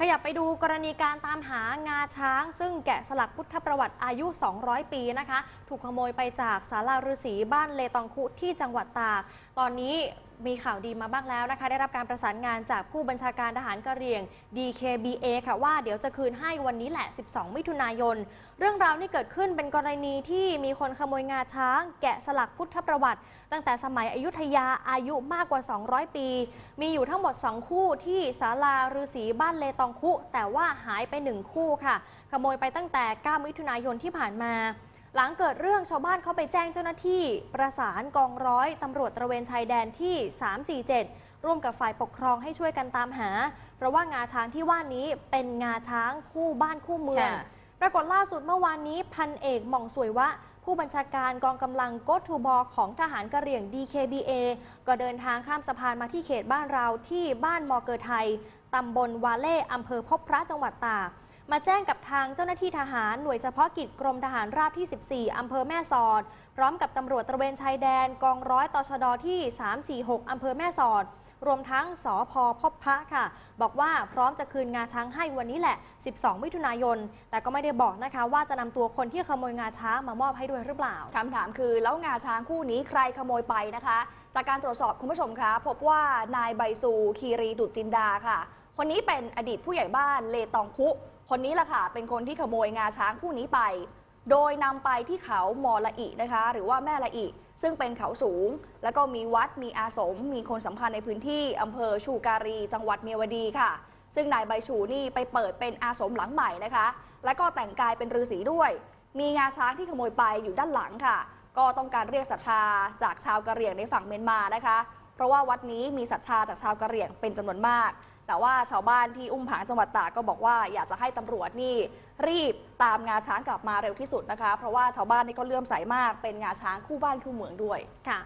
ขยับไปดูกรณีการตามหางาช้าง ซึ่งแกะสลักพุทธประวัติอายุ 200 ปีนะคะ ถูกขโมยไปจากศาลาฤาษีบ้านเลตองคุที่จังหวัดตาก ตอนนี้มีข่าวดีมาบ้างแล้วนะคะ ได้รับการประสานงานจากผู้บัญชาการทหารกะเหรี่ยง DKBA ค่ะว่าเดี๋ยวจะคืนให้วันนี้แหละ 12 มิถุนายน เรื่องราวที่เกิดขึ้นเป็นกรณีที่มีคนขโมยงาช้าง แกะสลักพุทธประวัติ ตั้งแต่สมัยอยุธยาอายุมากกว่า 200 ปี มีอยู่ทั้งหมด 2 คู่ที่ศาลาฤาษีบ้านเลตองคุ แต่ว่าหายไป 1 คู่ค่ะ ขโมยไปตั้งแต่ 9 มิถุนายนที่ผ่านมา หลังเกิดเรื่องชาวบ้านเขาไปแจ้งเจ้าหน้าที่ ประสานกองร้อยตำรวจตระเวนชายแดนที่ 347 ร่วมกับฝ่ายปกครองให้ช่วยกันตามหา เพราะว่างาช้างที่ว่านี้เป็นงาช้างคู่บ้านคู่เมืองค่ะปรากฏล่าสุดเมื่อวานนี้พันเอกหม่องสวยวะผู้บัญชาการกองกำลังโกทูบอของทหารกะเหรี่ยง DKBA ก็เดินทางข้ามสะพานมาที่เขตบ้านเราที่บ้านมอเกอร์ไทยตำบลวาเล่อำเภอพบพระจังหวัดตาก มาแจ้งกับทางเจ้าหน้าที่ทหารหน่วยเฉพาะกิจกรมทหารราบที่ 14 อำเภอแม่สอด พร้อมกับตำรวจตระเวนชายแดนกองร้อยตชดที่ 346 อำเภอแม่สอด รวมทั้งสอพพบพระค่ะ บอกว่าพร้อมจะคืนงาช้างให้วันนี้แหละ 12 มิถุนายน แต่ก็ไม่ได้บอกนะคะ ว่าจะนำตัวคนที่ขโมยงาช้างมามอบให้ด้วยหรือเปล่าคำถามคือแล้วงาช้างคู่นี้ใครขโมยไปนะคะ จากการตรวจสอบคุณผู้ชมคะ พบว่านายใบซูคีรีดุจจินดาค่ะ คนนี้เป็นอดีตผู้ใหญ่บ้านเลตองคุ คนนี้แหละค่ะ เป็นคนที่ขโมยงาช้างคู่นี้ไป โดยนำไปที่เขามอละอินะคะ หรือว่าแม่ละอิซึ่งเป็นเขาสูง แล้วก็มีวัดมีอาสม มีคนสำคัญในพื้นที่อำเภอชูการี จังหวัดเมียวดีค่ะ ซึ่งนายใบชูนี่ไปเปิดเป็นอาสมหลังใหม่นะคะ แล้วก็แต่งกายเป็นฤาษีด้วย มีงาช้างที่ขโมยไปอยู่ด้านหลังค่ะ ก็ต้องการเรียกศรัทธาจากชาวกะเหรี่ยงในฝั่งเมียนมานะคะ เพราะว่าวัดนี้มีศรัทธาจากชาวกะเหรี่ยงเป็นจำนวนมาก แต่ว่าชาวบ้านที่อุ้มผางจังหวัดตากก็บอกว่าอยากจะให้ตำรวจนี่รีบตามงาช้างกลับมาเร็วที่สุดนะคะ เพราะว่าชาวบ้านนี่ก็เลื่อมใสมากเป็นงาช้างคู่บ้านคู่เมืองด้วย ค่ะ